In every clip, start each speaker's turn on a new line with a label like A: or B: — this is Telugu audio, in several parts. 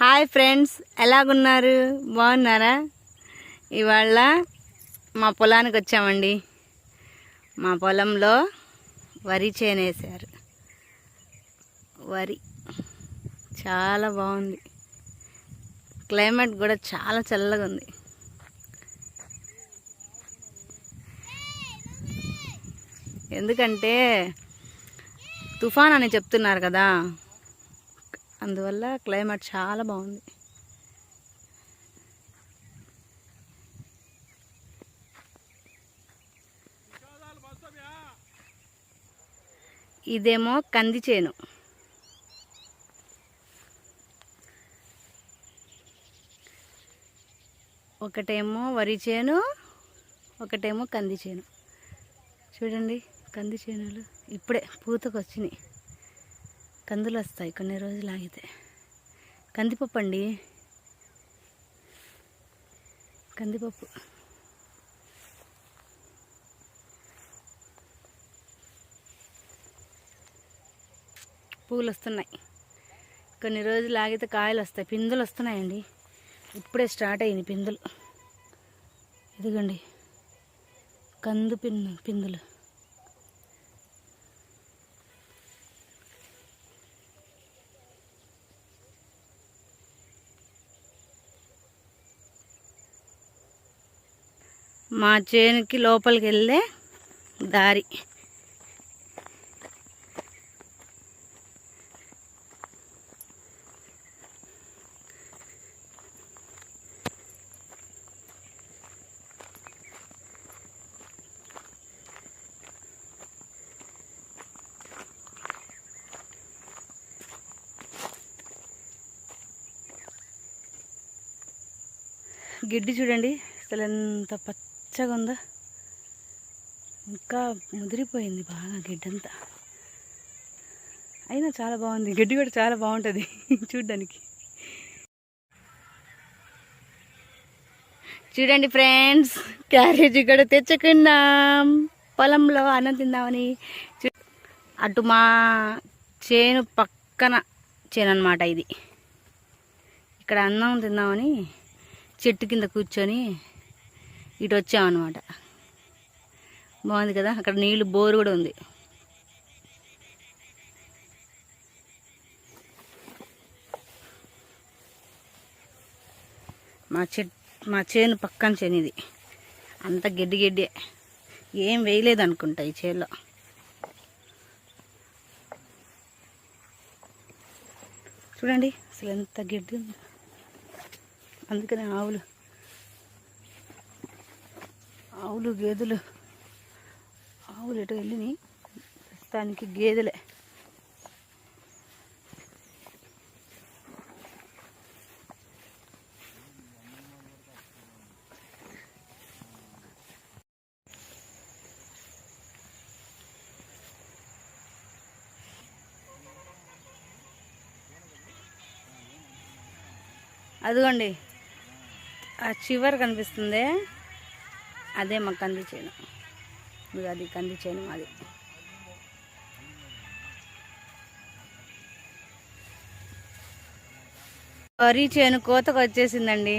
A: Hi friends ఎలాగున్నారు? బాగున్నారా? ఇవాళ మా పొలానికి వచ్చామండి. మా పొలంలో వరి చేనేసారు. వరి చాలా బాగుంది. క్లైమేట్ కూడా చాలా చల్లగా ఉంది. ఎందుకంటే తుఫాన్ అని చెప్తున్నారు కదా. అందువల్ల క్లైమేట్ చాలా బాగుంది. ఇదేమో కంది చేను. ఒకటేమో వరి చేను ఒకటేమో కంది చేను. చూడండి కంది చేనులు ఇప్పుడే పూతకు వచ్చినాయి కందులు వస్తాయి కొన్ని రోజులు ఆగితే కందిపప్పు. అండి కందిపప్పు పూలు వస్తున్నాయి కొన్ని రోజులు ఆగితే కాయలు వస్తాయి పిందులు వస్తున్నాయండి ఇప్పుడే స్టార్ట్ అయింది పిందులు. ఇదిగోండి. కందు పిన్ పిందులు. మా చేనుకి లోపలికి వెళ్ళే దారి. గిడ్డి చూడండి. అసలు ఎంత పచ్చగా ఉందా? ఇంకా ముదిరిపోయింది బాగా గిడ్డంతా. అయినా చాలా బాగుంది. గడ్డి కూడా చాలా బాగుంటుంది చూడ్డానికి. చూడండి ఫ్రెండ్స్ క్యారేజీ కూడా తెచ్చుకున్నాం. పొలంలో అన్నం తిందామని. అటు మా చేను పక్కన చేను అనమాట ఇది. ఇక్కడ అన్నం తిందామని చెట్టు కింద కూర్చొని ఇటు వచ్చామన్నమాట బాగుంది కదా? అక్కడ నీళ్ళు బోరు కూడా ఉంది. మా చెట్ మా చేను పక్కన చేనిది. అంత గడ్డి గడ్డి. ఏం వేయలేదు అనుకుంటా ఈ చేలో. చూడండి అసలు ఎంత గడ్డి ఉంది. అందుకనే ఆవులు ఆవులు గేదెలు. ఆవులు ఎటు వెళ్ళినాయి? ప్రస్తుతానికి గేదెలే. అదిగోండి. ఆ చివరి కనిపిస్తుంది. అదే మా కంది చేను. ఇది అది కంది చేను మాది. వరి చేను కోతకు వచ్చేసిందండి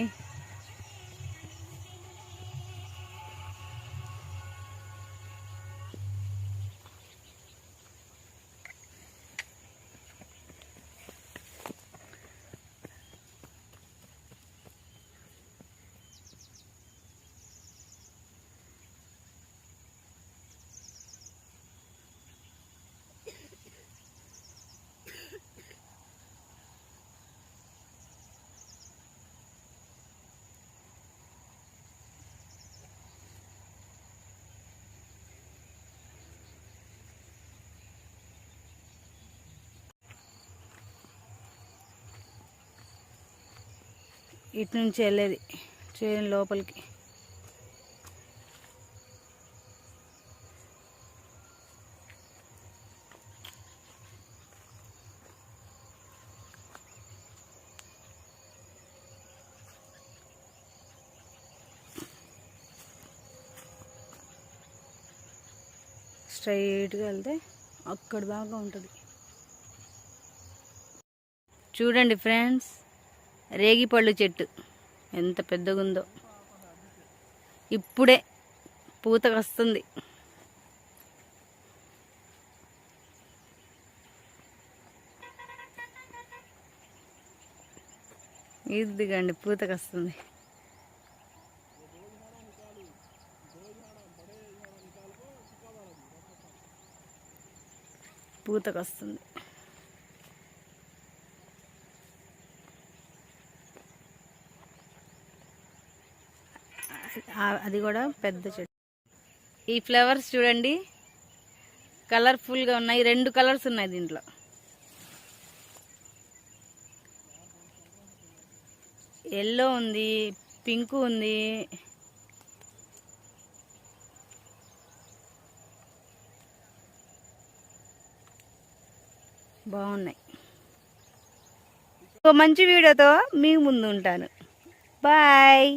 A: ఇటు నుంచి వెళ్ళేది ట్రైన్ లోపలికి. స్ట్రైట్గా వెళ్తే అక్కడ దాకా ఉంటుంది. చూడండి ఫ్రెండ్స్. రేగిపళ్ళు చెట్టు. ఎంత పెద్దగుందో. ఇప్పుడే పూతకు వస్తుంది ఇదిగండి పూతకు వస్తుంది పూతకు వస్తుంది అది కూడా పెద్ద చెట్టు. ఈ ఫ్లవర్స్ చూడండి. కలర్ఫుల్గా ఉన్నాయి. రెండు కలర్స్ ఉన్నాయి దీంట్లో. ఎల్లో ఉంది పింక్ ఉంది. బాగున్నాయి. ఒక మంచి వీడియోతో మీ ముందు ఉంటాను. బాయ్.